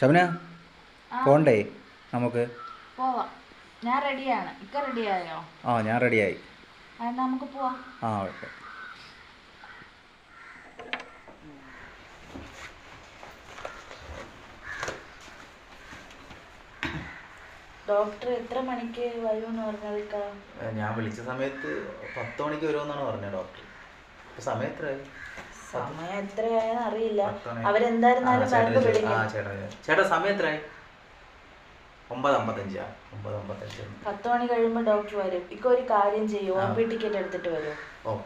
ശബന പോണ്ടേ? നമുക്ക്. പോവാം. ഞാൻ റെഡിയാണ്. ഇക്ക റെഡിയായോ? ആ ഞാൻ റെഡിയായി. നമുക്ക് പോവാം. ആ ഓക്കെ. ഡോക്ടർ എത്ര മണിക്ക് വരുമെന്ന് പറഞ്ഞത് ഞാൻ വിളിച്ച സമയത്ത് പത്ത് മണിക്ക് വരുമെന്നാണ് പറഞ്ഞത് ഡോക്ടർ. ഇപ്പൊ സമയം എത്രയായി? സമയം എത്രയായെന്ന് അറിയില്ല. അവരെന്തായിരുന്നാലും ആ ചേട്ടാ സമയം എത്രയായി? ഒമ്പത് അമ്പത്തഞ്ചാ. ഒമ്പത് അമ്പത്തഞ്ച്. പത്ത് മണി കഴിയുമ്പോൾ ഡോക്ടർ വരും. ഇക്കൊരു കാര്യം ചെയ്യും. ഒ ടിക്കറ്റ് എടുത്തിട്ട് വരും. ഓ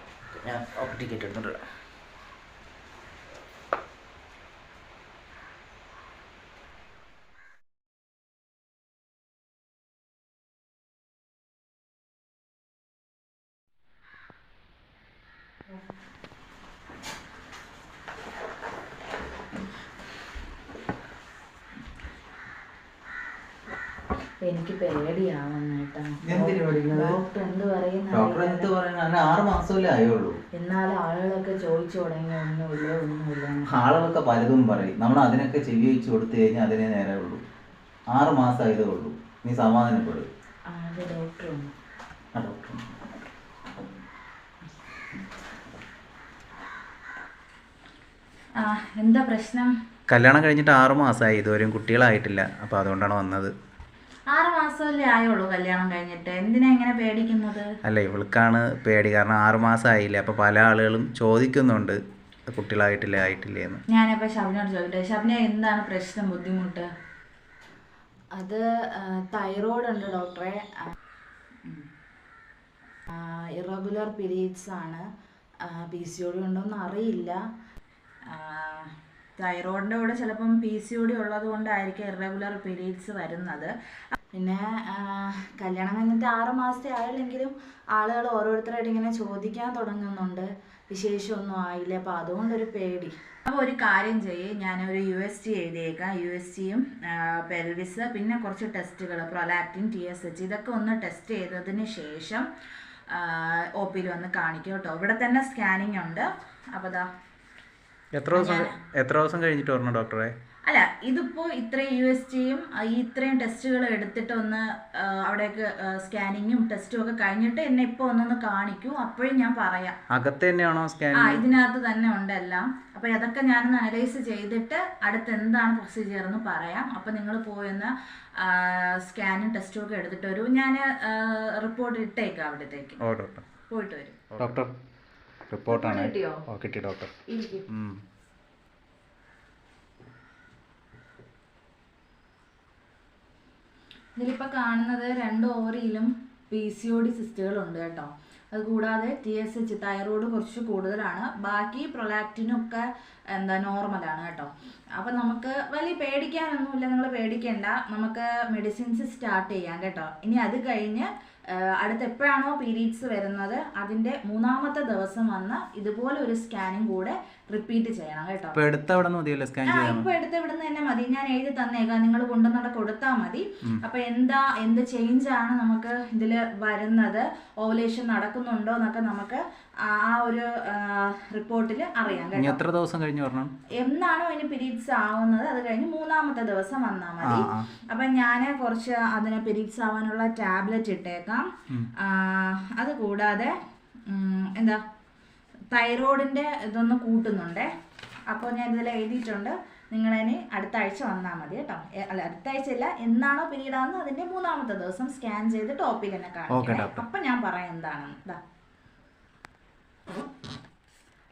ഞാൻ ടിക്കറ്റ് എടുത്തിട്ട് വരാം. എനിക്ക് പേടിയാവുന്ന? ഡോക്ടർ എന്ത് ഡോക്ടർ എന്ത് പറയുന്നത് അങ്ങനെ ആറ് മാസമല്ലേ ആയുള്ളൂ. എന്നാലും ആളുകളൊക്കെ ചോദിച്ചു തുടങ്ങി ഒന്നുമില്ല ഒന്നുമില്ല. ആളുകളൊക്കെ പലതും പറയും. നമ്മൾ അതിനൊക്കെ ചെവി വെച്ച് കൊടുത്തു കഴിഞ്ഞാൽ അതിനെ നേരെ ഉള്ളൂ. ആറ് മാസം ആയതേ ഉള്ളൂ. നീ സമാധാനപ്പെടും. ഡോക്ടറുണ്ട് ആ എന്താ പ്രശ്നം? കല്യാണം കഴിഞ്ഞിട്ട് ആറ് മാസമായി. ഇതുവരെയും കുട്ടികളായിട്ടില്ല. അപ്പോൾ അതുകൊണ്ടാണ് വന്നത്. ആറ് മാസമല്ലേ ആയുള്ളൂ കല്യാണം കഴിഞ്ഞിട്ട്? എന്തിനാ ഇങ്ങനെ പേടിക്കുന്നത്? അല്ല ഇവൾക്കാണ് പേടി. കാരണം ആറ് മാസം ആയില്ല അപ്പൊ പല ആളുകളും ചോദിക്കുന്നുണ്ട്. കുട്ടികളായിട്ടില്ല ആയിട്ടില്ല എന്ന്. ഞാനിപ്പോ ഷബിനോട് ചോദിക്കട്ടെ. ഷബിന എന്താണ് പ്രശ്നം ബുദ്ധിമുട്ട്? അത് തൈറോയ്ഡ് ഉണ്ട് ഡോക്ടറെ. ഇറഗുലർ പീരീഡ്സ് ആണ്. പി സി ഒ ഡി ഉണ്ടോയെന്ന് അറിയില്ല. തൈറോയിഡിന്റെ കൂടെ ചിലപ്പം പി സി ഒ ഡി ഉള്ളത് കൊണ്ടായിരിക്കും ഇറഗുലർ പീരീഡ്സ് വരുന്നത്. പിന്നെ കല്യാണം കഴിഞ്ഞിട്ട് ആറ് മാസത്തെ ആയില്ലെങ്കിലും ആളുകൾ ഓരോരുത്തരായിട്ട് ഇങ്ങനെ ചോദിക്കാൻ തുടങ്ങുന്നുണ്ട്. വിശേഷമൊന്നും ആയില്ല. അപ്പോൾ അതുകൊണ്ടൊരു പേടി. അപ്പോൾ ഒരു കാര്യം ചെയ്യേ. ഞാനൊരു യു എസ് ടി എഴുതിയേക്കാം. യു എസ് ടിയും പെൽവിസ് പിന്നെ കുറച്ച് ടെസ്റ്റുകൾ പ്രൊലാക്റ്റിൻ ടി എസ് എച്ച് ഇതൊക്കെ ഒന്ന് ടെസ്റ്റ് ചെയ്തതിന് ശേഷം ഒ പിയിൽ വന്ന് കാണിക്കും കേട്ടോ. ഇവിടെ തന്നെ സ്കാനിങ് ഉണ്ട്. അപ്പോൾ ദാ. എത്ര ദിവസം എത്ര ദിവസം കഴിഞ്ഞിട്ട് വരണം ഡോക്ടറെ? അല്ല ഇതിപ്പോ ഇത്രയും യു എസ് ടിയും ഈ ഇത്രയും ടെസ്റ്റുകൾ എടുത്തിട്ട് ഒന്ന് അവിടേക്ക് സ്കാനിങ്ങും ടെസ്റ്റും ഒക്കെ കഴിഞ്ഞിട്ട് എന്നെ ഇപ്പൊ ഒന്നൊന്ന് കാണിക്കൂ അപ്പോഴും ഞാൻ പറയാം. അകത്ത് തന്നെയാണോ സ്കാൻ ആ ഇതിനകത്ത് തന്നെ ഉണ്ട് എല്ലാം. അപ്പോൾ അതൊക്കെ ഞാനൊന്ന് അനലൈസ് ചെയ്തിട്ട് അടുത്ത് എന്താണ് പ്രൊസീജിയർ എന്ന് പറയാം. അപ്പൊ നിങ്ങൾ പോയെന്ന് സ്കാനും ടെസ്റ്റും ഒക്കെ എടുത്തിട്ട് വരൂ. ഞാൻ റിപ്പോർട്ട് ഇട്ടേക്കാം അവിടത്തേക്ക്. പോയിട്ട് വരും. ഡോക്ടർ റിപ്പോർട്ടാണ്? ഓ കിട്ടി ഡോക്ടർ. ഇതിലിപ്പോ. ഇതിലിപ്പോൾ കാണുന്നത് രണ്ട് ഓവറിയിലും പി സി ഒ ഡി സിസ്റ്റുകളുണ്ട് കേട്ടോ. അത് കൂടാതെ ടി എസ് എച്ച് തൈറോയ്ഡ് കുറച്ച് കൂടുതലാണ്. ബാക്കി പ്രൊലാക്റ്റിനൊക്കെ എന്താ നോർമലാണ് കേട്ടോ. അപ്പം നമുക്ക് വലിയ പേടിക്കാനൊന്നുമില്ല. നിങ്ങൾ പേടിക്കേണ്ട. നമുക്ക് മെഡിസിൻസ് സ്റ്റാർട്ട് ചെയ്യാം കേട്ടോ. ഇനി അത് കഴിഞ്ഞ് അടുത്ത് എപ്പോഴാണോ പീരീഡ്സ് വരുന്നത്? അതിന്റെ മൂന്നാമത്തെ ദിവസം വന്ന് ഇതുപോലെ ഒരു സ്കാനിങ് കൂടെ റിപ്പീറ്റ് ചെയ്യണം കേട്ടോ. ഇപ്പൊ എടുത്ത ഇവിടുന്ന് തന്നെ മതി. ഞാൻ എഴുതി തന്നേക്കാം. നിങ്ങൾ കൊണ്ടുവന്നിട്ട് കൊടുത്താൽ മതി. അപ്പൊ എന്താ എന്ത് ചേഞ്ച് ആണ് നമുക്ക് ഇതിൽ വരുന്നത്? ഓവലേഷൻ നടക്കുന്നുണ്ടോ എന്നൊക്കെ നമുക്ക് ആ ഒരു റിപ്പോർട്ടിൽ അറിയാം ഇനി കേട്ടോ. എത്ര ദിവസം കഴിഞ്ഞ് വരണം? എന്നാണോ അതിന് പീരീഡ്സ് ആവുന്നത്? അത് കഴിഞ്ഞ് മൂന്നാമത്തെ ദിവസം വന്നാൽ മതി. അപ്പൊ ഞാൻ കുറച്ച് അതിന് പിരീഡ്സ് ആവാനുള്ള ടാബ്ലറ്റ് ഇട്ടേക്കാം. അത് കൂടാതെ എന്താ തൈറോയിഡിന്റെ ഇതൊന്ന് കൂട്ടുന്നുണ്ടേ. അപ്പോൾ ഞാൻ ഇതിൽ എഴുതിയിട്ടുണ്ട്. നിങ്ങളതിന് അടുത്ത ആഴ്ച വന്നാൽ മതി കേട്ടോ. അല്ല അടുത്ത ആഴ്ച ഇല്ല എന്നാണോ പീരീഡ് ആവുന്നത് അതിന്റെ മൂന്നാമത്തെ ദിവസം സ്കാൻ ചെയ്ത് ടോപ്പിൽ തന്നെ കാണാം. അപ്പൊ ഞാൻ പറയാം എന്താണെന്ന് ഇതാ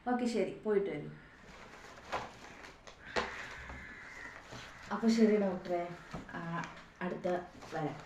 ഓക്കെ ശരി. പോയിട്ട് വരും. അപ്പോൾ ശരി ഡോക്ടറെ. അടുത്ത വരാം.